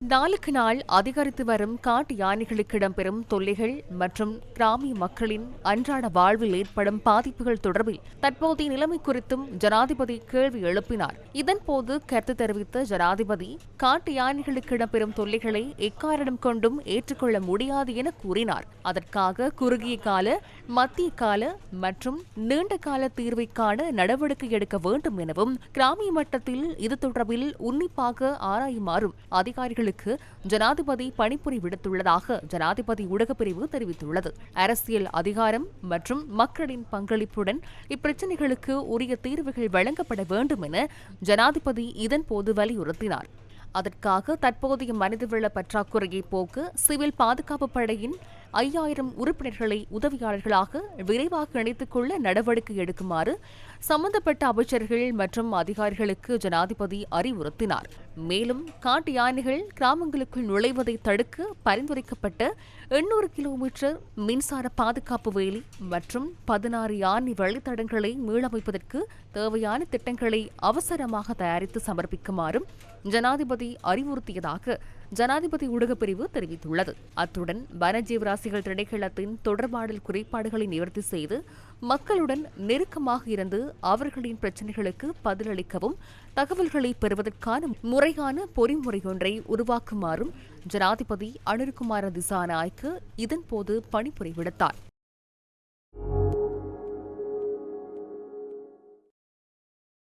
நாளுக்கு நாள் அதிகரித்து வரும் காட்டு யானைகளுக்கு இடம்பெறும் தொல்லைகள் மற்றும் கிராமிய மக்களின் அன்றாட வாழ்வில் ஏற்படும் பாதிப்புகள் தொடர்பில் தற்போதைய நிலைமை குறித்தும் ஜனாதிபதி கேள்வி எழுப்பினார். இதன்போது கருத்து தெரிவித்த ஜனாதிபதி காட்டு யானைகளுக்கு இடம்பெறும் தொல்லைகளை எக்காரணம் கொண்டும் ஏற்றுக்கொள்ள முடியாது என கூறினார். அதற்காக குறுகிய கால மத்திய கால மற்றும் நீண்ட கால தீர்வை காண நடவடிக்கை எடுக்க வேண்டும் எனவும் கிராமிய மட்டத்தில் இது தொடர்பில் உன்னிப்பாக ஆராயுமாறும் அதிகாரிகளுக்கு ஜனாதிபதி பணிப்புரி விடுத்துள்ளதாக ஜனாதிபதி ஊடகப்பிரிவு தெரிவித்துள்ளது. அரசியல் அதிகாரம் மற்றும் மக்களின் பங்களிப்புடன் இப்பிரச்சினைகளுக்கு உரிய தீர்வுகள் வழங்கப்பட வேண்டும் என ஜனாதிபதி இதன்போது வலியுறுத்தினார். அதற்காக தற்போதைய மனிதவள பற்றாக்குறையை போக்கு சிவில் பாதுகாப்பு படையின் ஐயாயிரம் உறுப்பினர்களை உதவியாளர்களாக விரைவாக இணைத்துக் கொள்ள நடவடிக்கை எடுக்குமாறு சம்பந்தப்பட்ட அமைச்சர்கள் மற்றும் அதிகாரிகளுக்கு ஜனாதிபதி அறிவுறுத்தினார். மேலும் காட்டு யானைகள் கிராமங்களுக்குள் நுழைவதை தடுக்க பரிந்துரைக்கப்பட்ட எண்ணூறு கிலோமீட்டர் மின்சார பாதுகாப்பு வேலி மற்றும் பதினாறு யானை வழித்தடங்களை மீளமைப்பதற்கு தேவையான திட்டங்களை அவசரமாக தயாரித்து சமர்ப்பிக்குமாறும் ஜனாதிபதி அறிவுறுத்தியதாக ஜனாதிபதி ஊடகப்பிரிவு தெரிவித்துள்ளது. அத்துடன் வனஜீவராசிகள் திணைக்களத்தின் தொடர்பாடல் குறைபாடுகளை நிவர்த்தி செய்து மக்களுடன் நெருக்கமாக இருந்து அவர்களின் பிரச்சினைகளுக்கு பதிலளிக்கவும் தகவல்களை பெறுவதற்கான முறையான பொறிமுறையொன்றை உருவாக்குமாறும் ஜனாதிபதி அனுர்குமார திசாநாய்க்கு இதன்போது பணிபுரி விடுத்தார்